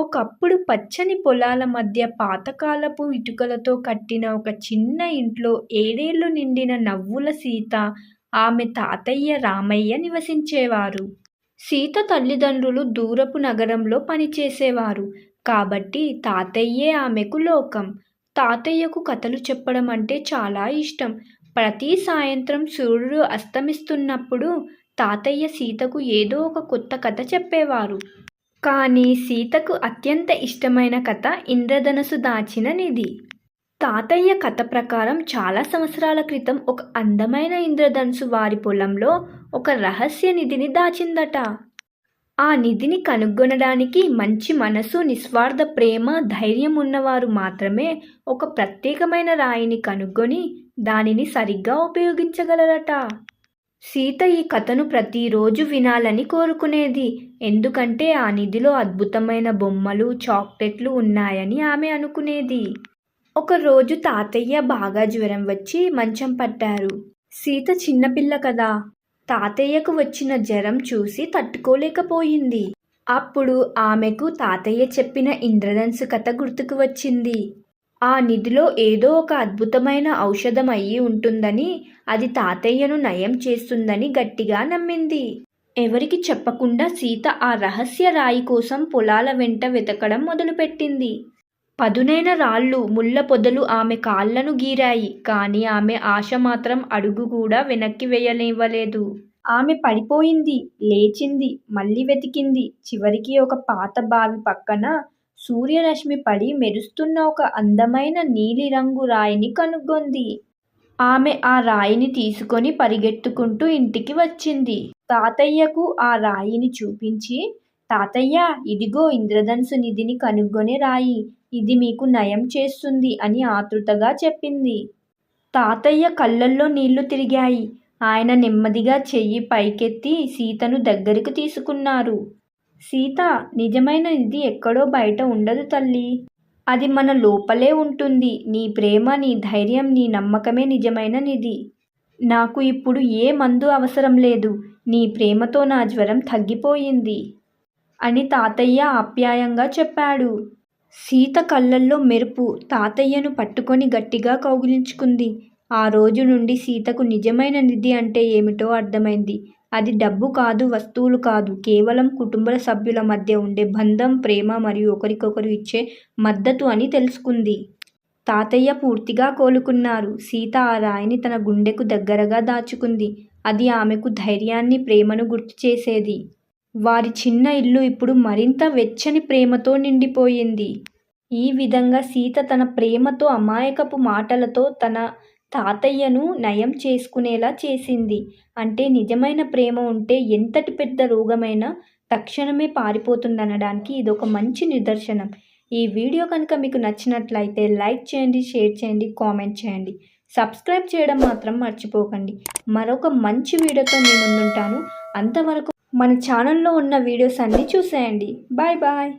ఒకప్పుడు పచ్చని పొలాల మధ్య పాతకాలపు ఇటుకలతో కట్టిన ఒక చిన్న ఇంట్లో ఏడేళ్ళు నిండిన నవ్వుల సీత, ఆమె తాతయ్య రామయ్య నివసించేవారు. సీత తల్లిదండ్రులు దూరపు నగరంలో పనిచేసేవారు కాబట్టి తాతయ్యే ఆమెకు లోకం. తాతయ్యకు కథలు చెప్పడం అంటే చాలా ఇష్టం. ప్రతి సాయంత్రం సూర్యుడు అస్తమిస్తున్నప్పుడు తాతయ్య సీతకు ఏదో ఒక కొత్త కథ చెప్పేవారు. కానీ సీతకు అత్యంత ఇష్టమైన కథ ఇంద్రధనుస్సు దాచిన నిధి. తాతయ్య కథ ప్రకారం చాలా సంవత్సరాల క్రితం ఒక అందమైన ఇంద్రధనుసు వారి పొలంలో ఒక రహస్య నిధిని దాచిందట. ఆ నిధిని కనుగొనడానికి మంచి మనసు, నిస్వార్థ ప్రేమ, ధైర్యం ఉన్నవారు మాత్రమే ఒక ప్రత్యేకమైన రాయిని కనుగొని దానిని సరిగ్గా ఉపయోగించగలరట. సీత ఈ కథను ప్రతిరోజు వినాలని కోరుకునేది. ఎందుకంటే ఆ నిధిలో అద్భుతమైన బొమ్మలు, చాక్లెట్లు ఉన్నాయని ఆమె అనుకునేది. ఒకరోజు తాతయ్య బాగా జ్వరం వచ్చి మంచం పట్టారు. సీత చిన్నపిల్ల కదా! తాతయ్యకు వచ్చిన జ్వరం చూసి తట్టుకోలేకపోయింది. అప్పుడు ఆమెకు తాతయ్య చెప్పిన ఇంద్రధన్సు కథ గుర్తుకు వచ్చింది. ఆ నిధిలో ఏదో ఒక అద్భుతమైన ఔషధం అయ్యి ఉంటుందని, అది తాతయ్యను నయం చేస్తుందని గట్టిగా నమ్మింది. ఎవరికి చెప్పకుండా సీత ఆ రహస్య రాయి కోసం పొలాల వెంట వెతకడం మొదలుపెట్టింది. పదునైన రాళ్ళు ముళ్ళ పొదలు ఆమె కాళ్ళను గీరాయి. కానీ ఆమె ఆశ మాత్రం అడుగు కూడా వెనక్కి వేయనివ్వలేదు. ఆమె పడిపోయింది, లేచింది, మళ్ళీ వెతికింది. చివరికి ఒక పాత బావి పక్కన సూర్యరశ్మి పడి మెరుస్తున్న ఒక అందమైన నీలిరంగు రాయిని కనుగొంది. ఆమె ఆ రాయిని తీసుకొని పరిగెత్తుకుంటూ ఇంటికి వచ్చింది. తాతయ్యకు ఆ రాయిని చూపించి తాతయ్య ఇదిగో ఇంద్రధనుసు నిధిని కనుగొనే రాయి. ఇది మీకు నయం చేస్తుంది అని ఆతృతగా చెప్పింది. తాతయ్య కళ్ళల్లో నీళ్ళు తిరిగాయి. ఆయన నెమ్మదిగా చెయ్యి పైకెత్తి సీతను దగ్గరకు తీసుకున్నారు. సీత నిజమైన నిధి ఎక్కడో బయట ఉండదు తల్లి అది మన లోపలే ఉంటుంది. నీ ప్రేమ, నీ ధైర్యం, నీ నమ్మకమే నిజమైన నిధి. నాకు ఇప్పుడు ఏ మందు అవసరం లేదు. నీ ప్రేమతో నా జ్వరం తగ్గిపోయింది అని తాతయ్య ఆప్యాయంగా చెప్పాడు. సీత కళ్ళల్లో మెరుపు తాతయ్యను పట్టుకొని గట్టిగా కౌగిలించుకుంది. ఆ రోజు నుండి సీతకు నిజమైన నిధి అంటే ఏమిటో అర్థమైంది. అది డబ్బు కాదు, వస్తువులు కాదు. కేవలం కుటుంబ సభ్యుల మధ్య ఉండే బంధం, ప్రేమ మరియు ఒకరికొకరు ఇచ్చే మద్దతు అని తెలుసుకుంది. తాతయ్య పూర్తిగా కోలుకున్నారు. సీత ఆ రాయిని తన గుండెకు దగ్గరగా దాచుకుంది. అది ఆమెకు ధైర్యాన్ని, ప్రేమను గుర్తు చేసేది వారి చిన్న ఇల్లు ఇప్పుడు మరింత వెచ్చని ప్రేమతో నిండిపోయింది. ఈ విధంగా సీత తన ప్రేమతో, అమాయకపు మాటలతో తన తాతయ్యను నయం చేసుకునేలా చేసింది. అంటే నిజమైన ప్రేమ ఉంటే ఎంతటి పెద్ద రోగమైనా తక్షణమే పారిపోతుందనడానికి ఇది ఒక మంచి నిదర్శనం. ఈ వీడియో కనుక మీకు నచ్చినట్లయితే లైక్ చేయండి, షేర్ చేయండి, కామెంట్ చేయండి. సబ్స్క్రైబ్ చేయడం మాత్రం మర్చిపోకండి. మరొక మంచి వీడియోతో మీ ముందుంటాను. అంతవరకు మన ఛానల్లో ఉన్న వీడియోస్ అన్నీ చూసేయండి. Bye bye